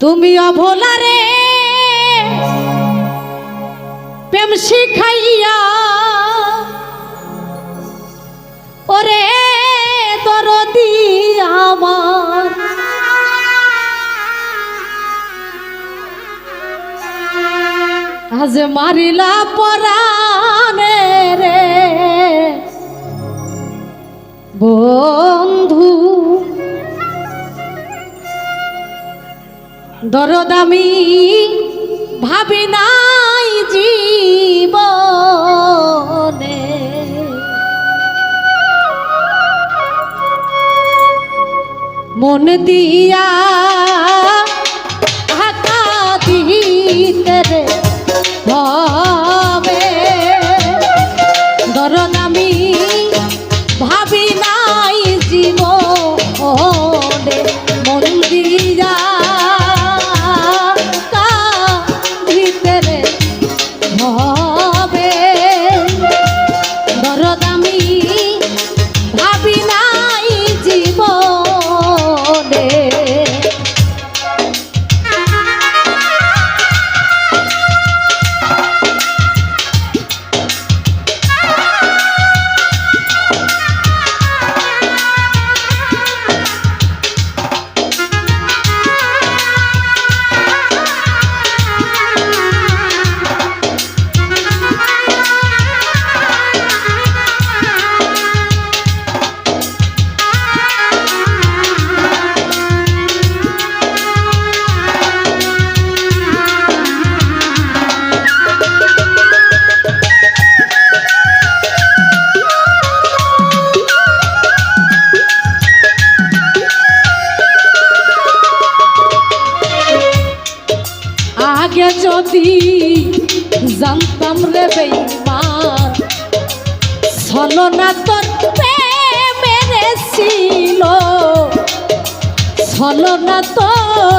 তুমি অভোলারে প্রেম শিখাইয়া ওরে দরদি আমার। আজ মারিলা পরানে রে বন্ধু দরদামি ভাবি নাই জীবনে। মন দিয়া যদি জানতাম রে বেইমান। ছলনা তোর মেরেছিল ছিল। ছলনা তোর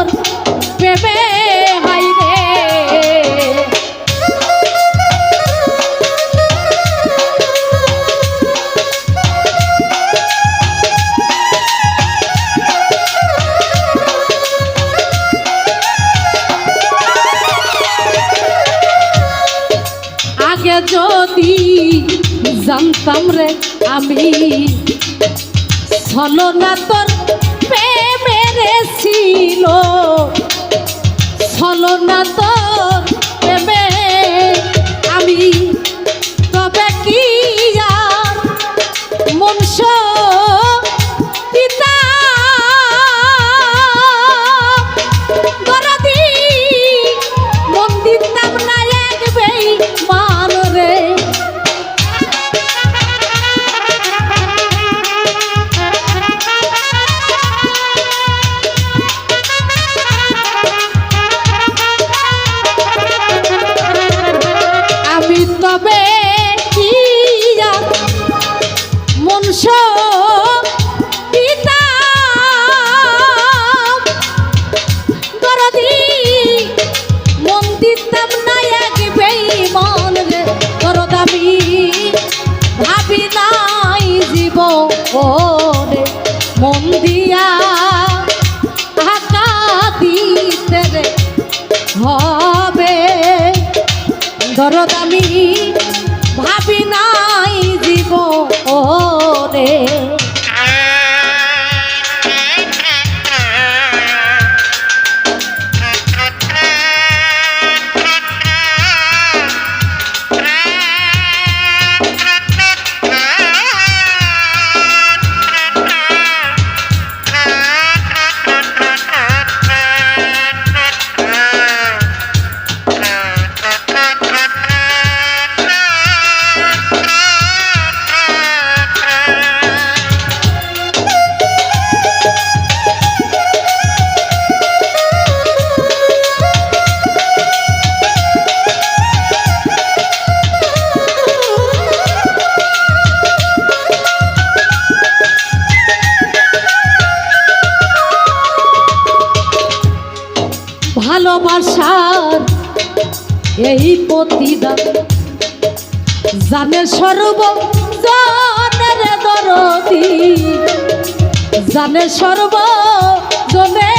আগে যদি জানতাম রে আমি। ছলনা তোর প্রেমের ছিল। ছলনা তোর তুমি সর্ব জনের দরদি। জানে সর্ব জনে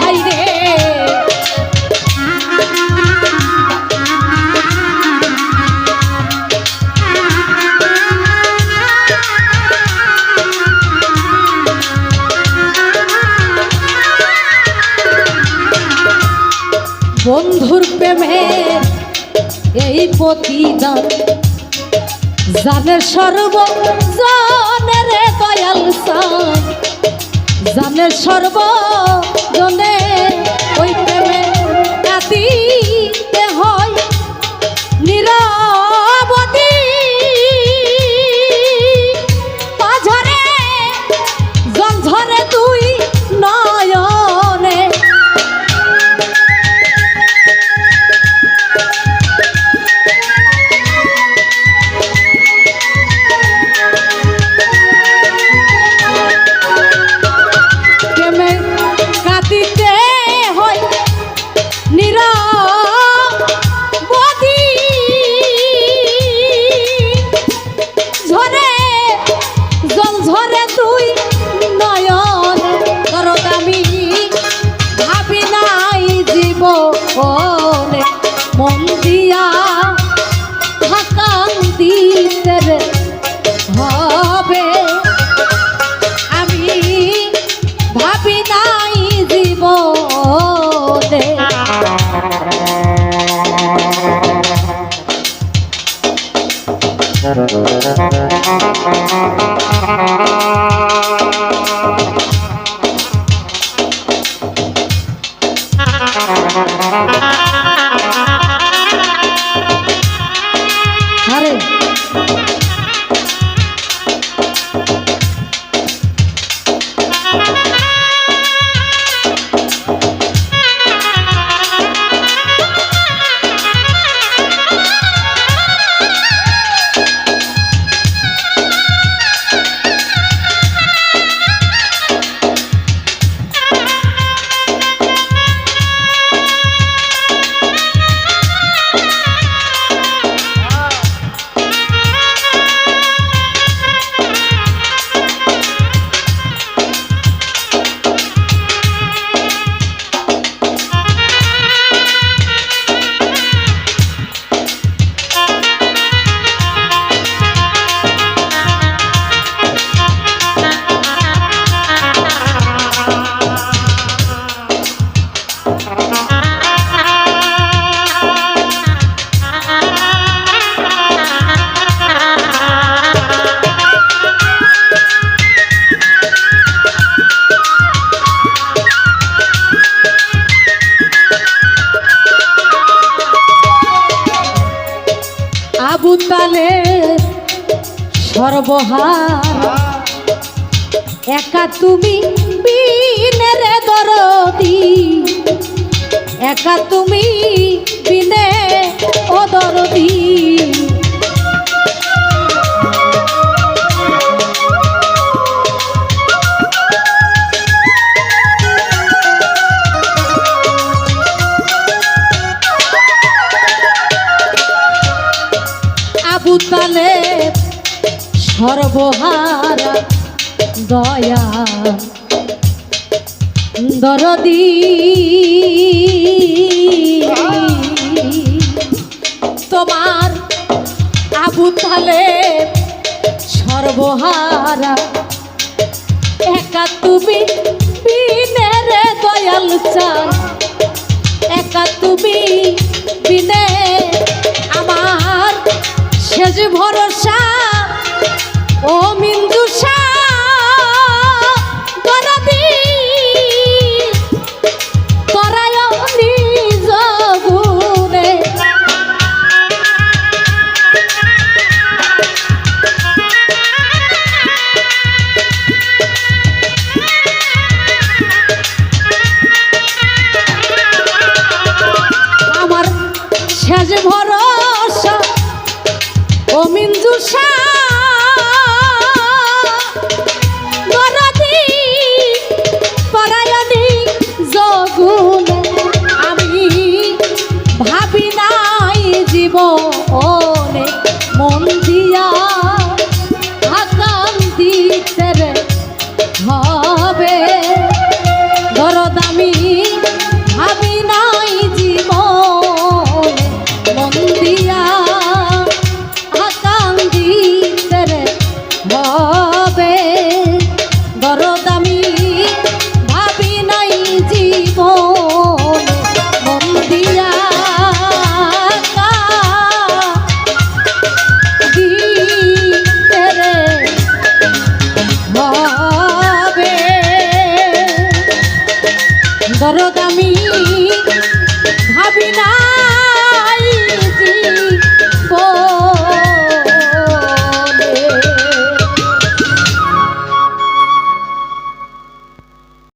হাইরে বন্ধুর প্রেমে এই প্রতিদান জানের সর্ব জানের দয়াল জানে সর্ব জনে ওই প্রেমে হয়। নিরবধি কাঁদিতে হয় জীব মন দিয়া সর্বহার। একা তুমি বিনেরে দরদি। একা তুমি বিনে ও দরদি। দরদি। তোমার আবু তালে সর্বহারা একা তুমি বিনের দয়াল চান। একা তুমি বিনে